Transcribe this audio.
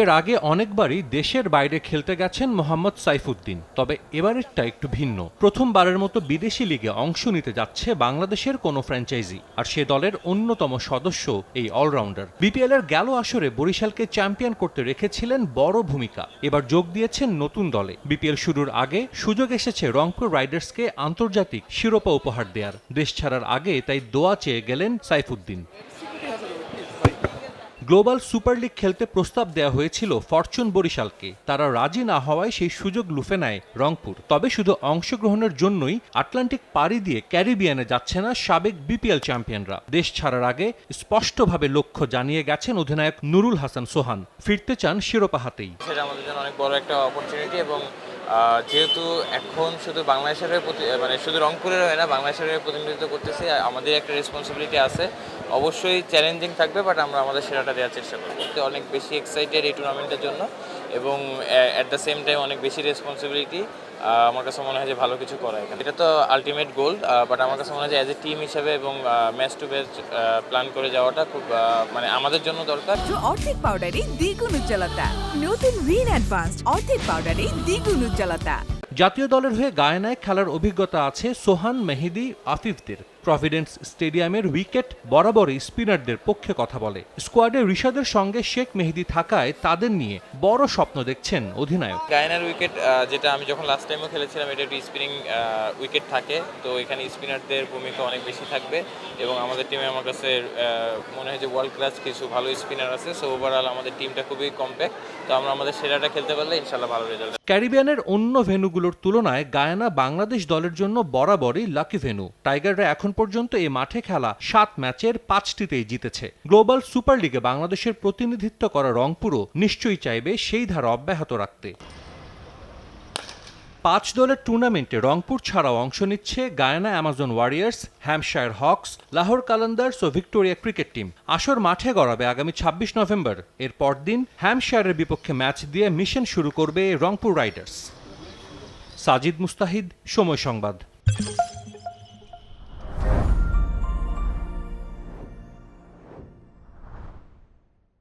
এর আগে অনেকবারই দেশের বাইরে খেলতে গেছেন মোহাম্মদ সাইফুদ্দিন, তবে এবারেরটা একটু ভিন্ন। প্রথমবারের মতো বিদেশি লিগে অংশ নিতে যাচ্ছে বাংলাদেশের কোনো ফ্র্যাঞ্চাইজি, আর সে দলের অন্যতম সদস্য এই অলরাউন্ডার। বিপিএল এর গেল আসরে বরিশালকে চ্যাম্পিয়ন করতে রেখেছিলেন বড় ভূমিকা। এবার যোগ দিয়েছেন নতুন দলে। বিপিএল শুরুর আগে সুযোগ এসেছে রংপুর রাইডার্সকে আন্তর্জাতিক শিরোপা উপহার দেওয়ার দেশ ছাড়ার আগে তাই দোয়া চেয়ে গেলেন সাইফুদ্দিন। গ্লোবাল সুপার লিগ খেলতে প্রস্তাব দেওয়া হয়েছিল ফরচুন বরিশালকে। তারা রাজি না হওয়ায় সেই সুযোগ লুফে নেয় রংপুর। তবে শুধু অংশগ্রহণের জন্যই আটলান্টিক পাড়ি দিয়ে ক্যারিবিয়ানে যাচ্ছে না সাবেক বিপিএল চ্যাম্পিয়নরা। দেশ ছাড়ার আগে স্পষ্টভাবে লক্ষ্য জানিয়ে গেছেন অধিনায়ক নুরুল হাসান সোহান। ফিরতে চান শিরোপা হাতেই। সেটা আমাদের জন্য অনেক বড় একটা অপরচুনিটি এবং যেহেতু এখন শুধু বাংলাদেশের হয়ে মানে শুধু রংপুরের হয় না, বাংলাদেশের হয়ে প্রতিনিধিত্ব করতেছি, আমাদের একটা রেসপন্সিবিলিটি আছে। অবশ্যই চ্যালেঞ্জিং থাকবে বাট আমরা আমাদের সেরাটা দেওয়ার চেষ্টা করব। অনেক বেশি এক্সাইটেড এই টুর্নামেন্টের জন্য এবং অ্যাট দ্য সেম টাইম অনেক বেশি রেসপন্সিবিলিটি আমার কাছে মনে হয় যে ভালো কিছু করা এখানে। এটা তো আলটিমেট গোল বাট আমার কাছে মনে হয় যে অ্যাজ এ টিম হিসেবে এবং ম্যাচ টু ম্যাচ প্ল্যান করে যাওয়াটা খুব মানে আমাদের জন্য দরকার। অর্ধেক পাউডারে দ্বিগুণ উজ্জ্বলতা। নতুন রিন অ্যাডভান্সড অর্ধেক পাউডারে দ্বিগুণ উজ্জ্বলতা। জাতীয় দলের হয়ে গায়নায় খেলার অভিজ্ঞতা আছে সোহান মেহেদি আফিফদের। প্রভিডেন্স স্টেডিয়ামের উইকেট বরাবরই স্পিনারদের পক্ষে কথা বলে। স্কোয়াডে ঋষাদের সঙ্গে শেখ মেহেদি থাকায় তাদের নিয়ে বড় স্বপ্ন দেখছেন অধিনায়ক। গায়নার উইকেট যেটা আমি যখন লাস্ট টাইমও খেলেছিলাম এটা একটু স্পিনিং উইকেট থাকে। তো এখানে স্পিনারদের ভূমিকা অনেক বেশি থাকবে এবং আমাদের টিমে আমার কাছে মনে হয় যে ওয়ার্ল্ড ক্লাস কিছু ভালো স্পিনার আছে। সো ওভারঅল আমাদের টিমটা খুবই কম্প্যাক্ট তো আমরা আমাদের সেরাটা খেলতে পারলে ইনশাল্লাহ ভালো রেজাল্ট ক্যারিবিয়ানের অন্য ভেন্যুগুলোর তুলনায় গায়ানা বাংলাদেশ দলের জন্য বরাবরই লাকি ভেন্যু টাইগাররা এখন পর্যন্ত এ মাঠে খেলা সাত ম্যাচের পাঁচটিতেই জিতেছে। গ্লোবাল সুপার লিগে বাংলাদেশের প্রতিনিধিত্ব করা রংপুরও নিশ্চয়ই চাইবে সেই ধারা অব্যাহত রাখতে। পাঁচ দলের টুর্নামেন্টে রংপুর ছাড়াও অংশ নিচ্ছে Guyana Amazon Warriors, Hampshire Hawks, Lahore Qalandars ও ভিক্টোরিয়া ক্রিকেট টিম। আসর মাঠে গড়াবে আগামী ছাব্বিশ নভেম্বর। এর পরদিন হ্যাম্পশায়ারের বিপক্ষে ম্যাচ দিয়ে মিশন শুরু করবে রংপুর রাইডার্স। সাজিদ মুস্তাহিদ, সময় সংবাদ।